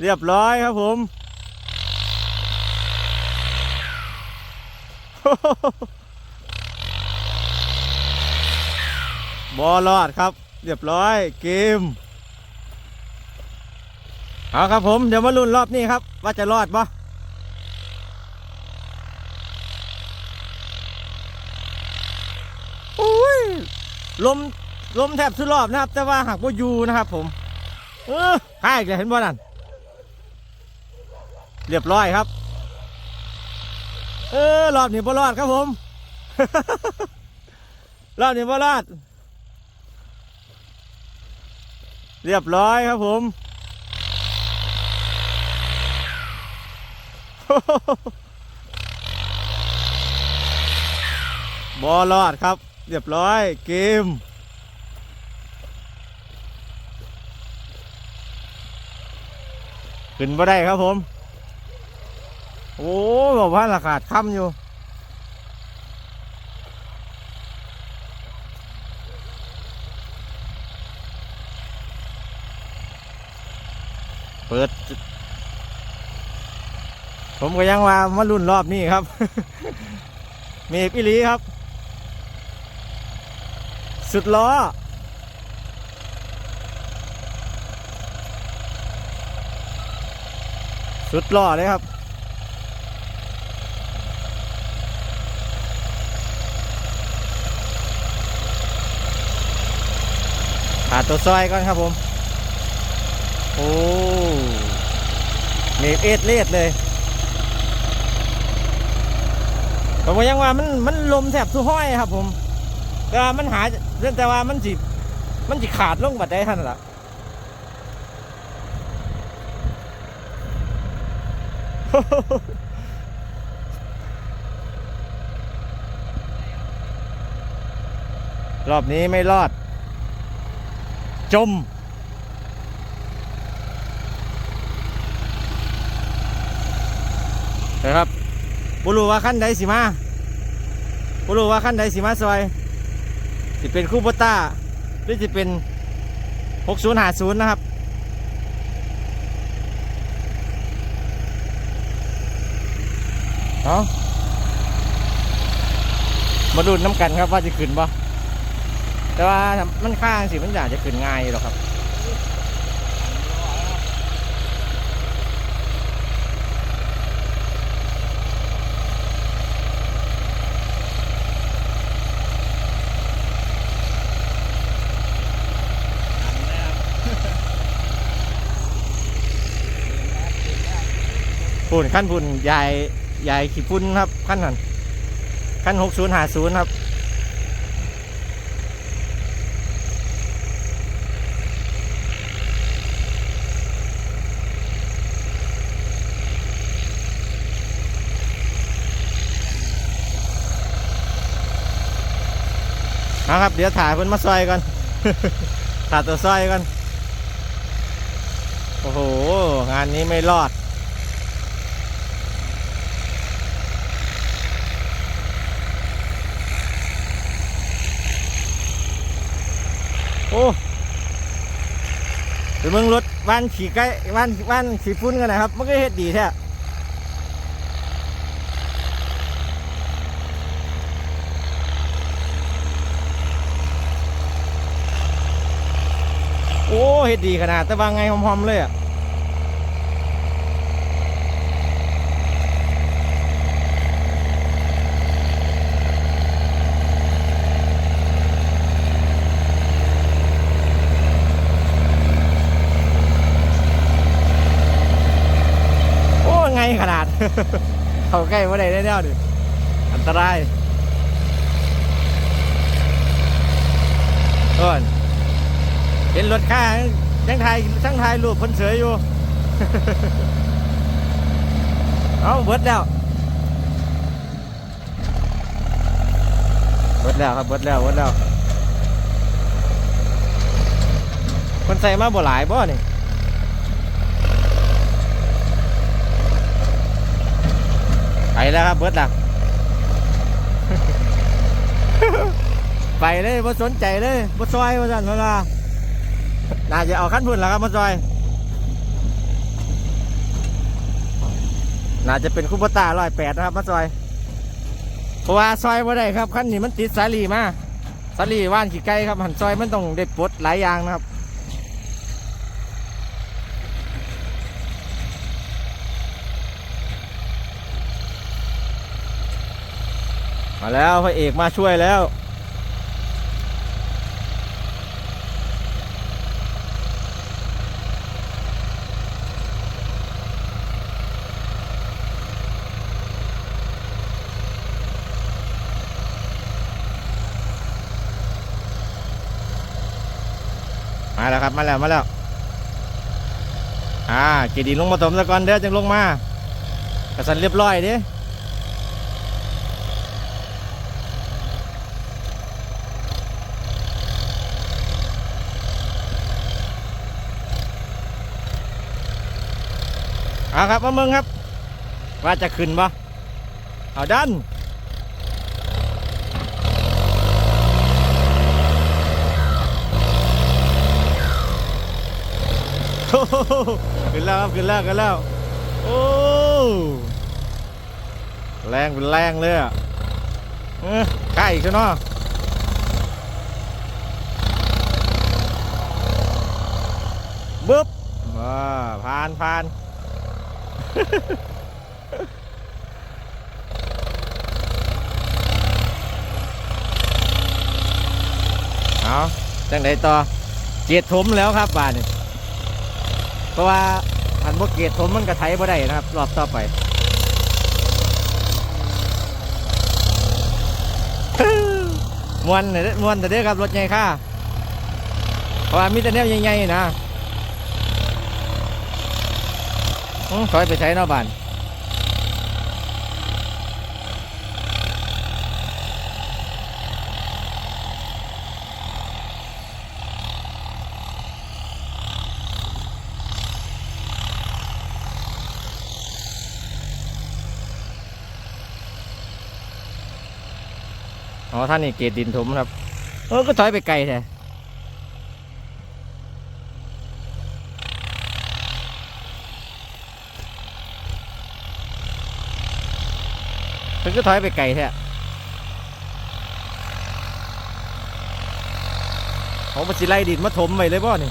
เรียบร้อยครับผมบอลอดครับ เรียบร้อยเกมเอาครับผมเดี๋ยวมาลุ้นรอบนี้ครับ ว่าจะรอดปะโอ้ยลมลมแทบสุดรอบนะครับ แต่ว่าหักว่าอยู่นะครับผม เออหายอีกแล้วเห็นบ่นั่น เรียบร้อยครับ เออรอบนี้บ่รอดครับผม รอบนี้บ่รอด เรียบร้อยครับผมบอลอดครับ เรียบร้อยเกมขึ้นมาได้ครับผม โอ้บอกว่าราคาค่ำอยู่ เปิด ผมก็ยังว่ามารุ่นรอบนี้ครับ เมฆอิลีครับ สุดล้อสุดล้อเลยครับ ขาด ตัวซอยก่อนครับผม โอ้เมฆเอ็ดเลดเลยผมก็ยังว่ามันมันลมแทบสุห้อยครับ ผม แต่ว่ามันหาแต่ว่ามันจิมันจิขาดลงบัดได้ท่านนล่ะรอบนี้ไม่รอด จม นะครับบุรู้ว่าขั้นใดสิมาบุรู้ว่าขั้นใดสิมาซอยสิเป็นคูโบต้าหรือสิเป็น6050นะครับ เอามาดูน้ำกันครับว่าจะขึ้นบ่ แต่ว่ามันข้างสิมันอยากจะขึ้นง่ายหรอกครับปุ่นขั้นปุ่นใหญ่ใหญ่ขี้ปุ่นครับขั้นนั้นขั้นหกศูนย์หาศูนย์ครับ เอาครับเดี๋ยวถ่ายเพิ่นมาซอยก่อนถ่ายตัวซอยก่อนโอ้โห งานนี้ไม่รอด โอ้เดี๋ยวมึงรถบ้านขี่ใกล้บ้านบ้านขี่ฟุ้นกันนะครับมันก็เฮ็ดดีแท้ เฮ็ดดีขนาด แต่ว่าไงหอมๆเลยอะโอ้ไงขนาด เขาใกล้ว่าได้แน่ๆดิอันตรายก่อน เห็นรถข้างยังถ่ายทั้งถ่ายรูปคนเสืออยู่ เอาเบิดแล้วเบิดแล้วครับเบิดแล้วเบิดแล้วคนใส่มาบ่หลายบ่นี่ไปแล้วครับเบิดละไปเลยบ่สนใจเลยบ่ซอยบ่สั่นเวลา น่าจะเอาขั้นพุ่นแล้วครับบ่ซอย น่าจะเป็นคูโบต้าร้อยแปดนะครับมาซอย เพราะว่าซอยบ่ได้ครับคันนี้มันติดสาลีมาสาลีว่านขี้ไก่ครับหันซอยมันต้องเด็ดปลดหลายอย่างนะครับมาแล้วพระเอกมาช่วยแล้ว มาแล้วครับมาแล้วมาแล้วอ่ากีดิลงมาถมซะก่อนเด้อจึงลงมากระสันเรียบร้อยเด้เอาครับมาเมืองครับ ว่าจะขึ้นบ่เอาดัน โอ้โห ขึ้นแล้วครับขึ้นแล้วขึ้นแล้วโอ้แรงเป็นแรงเลยอะใกล้อีกแล้วเนาะบึ๊บว้าผ่านผ่านเอาจังไดต่อเจียดถมแล้วครับบ้านนี่ เพราะว่าหันบกเกตผมมันกระไทบ่ได้นะครับ รอบต่อไปมวนเด้มวนแต่เด้ครับรถใหญ่ค่ะเพราะว่ามีแต่แนวใหญ่ๆนะอื้อถอยไปใช้นอกบ้าน อ๋อท่านนี่เกตดินถมครับ เออก็ถอยไปไกลแท้เพิ่นก็ถอยไปไกลแท้เขามาสิไล่ดินมาถมไว้เลยบ่นี่